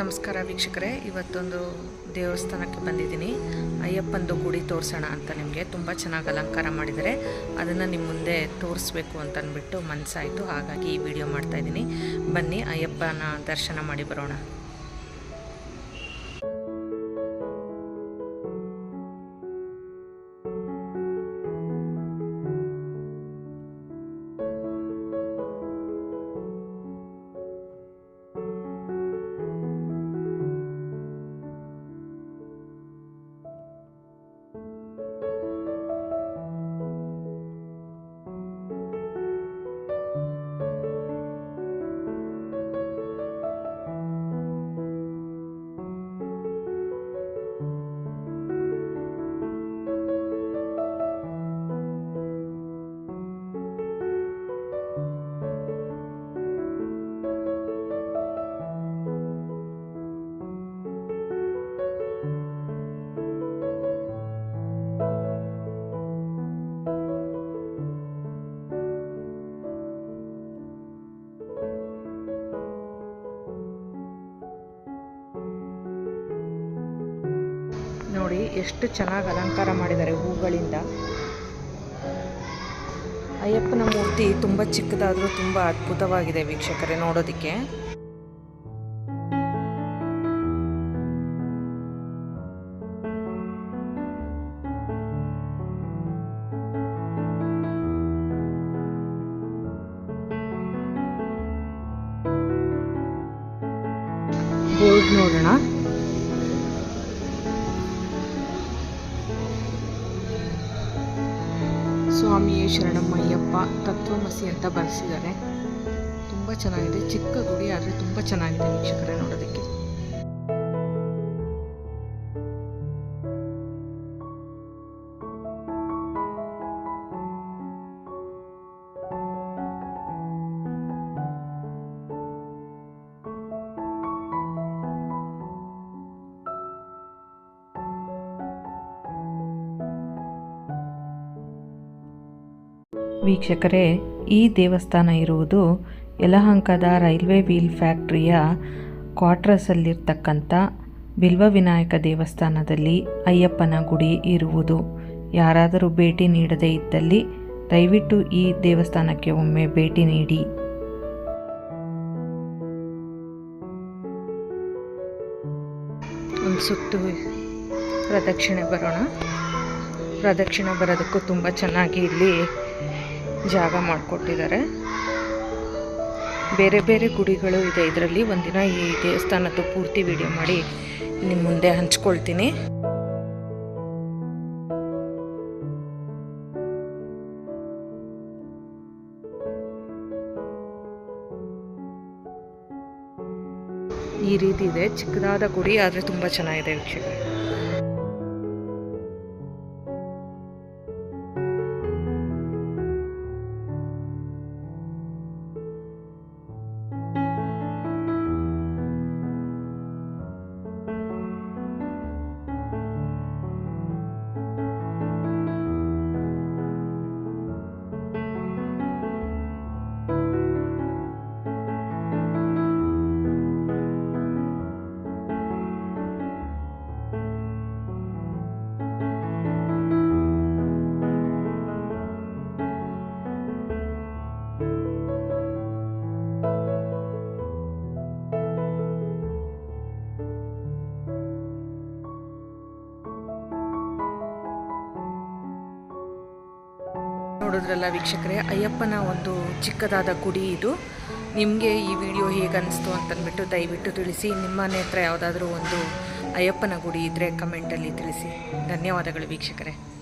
ನಮಸ್ಕಾರ ವೀಕ್ಷಕರೇ. ಇವತ್ತೊಂದು ದೇವಸ್ಥಾನಕ್ಕೆ ಬಂದಿದ್ದೀನಿ. ಅಯ್ಯಪ್ಪಂದು ಗುಡಿ ತೋರಿಸೋಣ ಅಂತ ನಿಮಗೆ ತುಂಬ ಚೆನ್ನಾಗಿ ಅಲಂಕಾರ ಮಾಡಿದ್ದಾರೆ. ಅದನ್ನು ನಿಮ್ಮ ಮುಂದೆ ತೋರಿಸ್ಬೇಕು ಅಂತ ಅಂದ್ಬಿಟ್ಟು ಮನಸ್ಸಾಯಿತು ಹಾಗಾಗಿ ಈ ವಿಡಿಯೋ ಮಾಡ್ತಾಯಿದ್ದೀನಿ ಬನ್ನಿ, ಅಯ್ಯಪ್ಪನ ದರ್ಶನ ಮಾಡಿ ಬರೋಣ. ನೋಡಿ ಎಷ್ಟು ಚೆನ್ನಾಗಿ ಅಲಂಕಾರ ಮಾಡಿದ್ದಾರೆ ಹೂಗಳಿಂದ. ಅಯ್ಯಪ್ಪನ ಮೂರ್ತಿ ತುಂಬ ಚಿಕ್ಕದಾದರೂ ತುಂಬ ಅದ್ಭುತವಾಗಿದೆ ವೀಕ್ಷಕರೇ ನೋಡೋದಕ್ಕೆ. ಬೋರ್ಡ್ ನೋಡೋಣ. ಸ್ವಾಮಿಯೇ ಶರಣಮ್ಮಯ್ಯಪ್ಪ ತತ್ವಮಸಿ ಅಂತ ಬರೆಸಿದ್ದಾರೆ. ತುಂಬ ಚೆನ್ನಾಗಿದೆ. ಚಿಕ್ಕ ಗುಡಿ ಆದರೆ ತುಂಬ ಚೆನ್ನಾಗಿದೆ ವೀಕ್ಷಕರೇ ನೋಡೋದಕ್ಕೆ. ವೀಕ್ಷಕರೇ, ಈ ದೇವಸ್ಥಾನ ಇರುವುದು ಯಲಹಂಕದ ರೈಲ್ವೆ ವೀಲ್ ಫ್ಯಾಕ್ಟ್ರಿಯ ಕ್ವಾರ್ಟರ್ಸಲ್ಲಿರ್ತಕ್ಕಂಥ ಬಿಲ್ವ ವಿನಾಯಕ ದೇವಸ್ಥಾನದಲ್ಲಿ ಅಯ್ಯಪ್ಪನ ಗುಡಿ ಇರುವುದು. ಯಾರಾದರೂ ಭೇಟಿ ನೀಡದೇ ಇದ್ದಲ್ಲಿ ದಯವಿಟ್ಟು ಈ ದೇವಸ್ಥಾನಕ್ಕೆ ಒಮ್ಮೆ ಭೇಟಿ ನೀಡಿ. ಒಂದು ಸುತ್ತು ಪ್ರದಕ್ಷಿಣೆ ಬರೋಣ. ಪ್ರದಕ್ಷಿಣೆ ಬರೋದಕ್ಕೂ ತುಂಬ ಚೆನ್ನಾಗಿ ಇಲ್ಲಿ ಜಾಗ ಮಾಡಿಕೊಟ್ಟಿದ್ದಾರೆ. ಬೇರೆ ಬೇರೆ ಗುಡಿಗಳು ಇದೆ. ಇದರಲ್ಲಿ ಒಂದಿನ ಈ ದೇವಸ್ಥಾನದ್ದು ಪೂರ್ತಿ ವಿಡಿಯೋ ಮಾಡಿ ನಿಮ್ಮ ಮುಂದೆ ಹಂಚ್ಕೊಳ್ತೀನಿ. ಈ ರೀತಿ ಇದೆ. ಚಿಕ್ಕದಾದ ಗುಡಿ, ಆದರೆ ತುಂಬ ಚೆನ್ನಾಗಿದೆ ವೀಕ್ಷಕರೇ. ನೋಡಿದ್ರಲ್ಲ ವೀಕ್ಷಕರೇ, ಅಯ್ಯಪ್ಪನ ಒಂದು ಚಿಕ್ಕದಾದ ಗುಡಿ ಇದು. ನಿಮಗೆ ಈ ವಿಡಿಯೋ ಹೇಗೆ ಅನಿಸ್ತು ಅಂತಂದ್ಬಿಟ್ಟು ದಯವಿಟ್ಟು ತಿಳಿಸಿ. ನಿಮ್ಮ ಹತ್ರ ಯಾವುದಾದ್ರೂ ಒಂದು ಅಯ್ಯಪ್ಪನ ಗುಡಿ ಇದ್ದರೆ ಕಮೆಂಟಲ್ಲಿ ತಿಳಿಸಿ. ಧನ್ಯವಾದಗಳು ವೀಕ್ಷಕರೇ.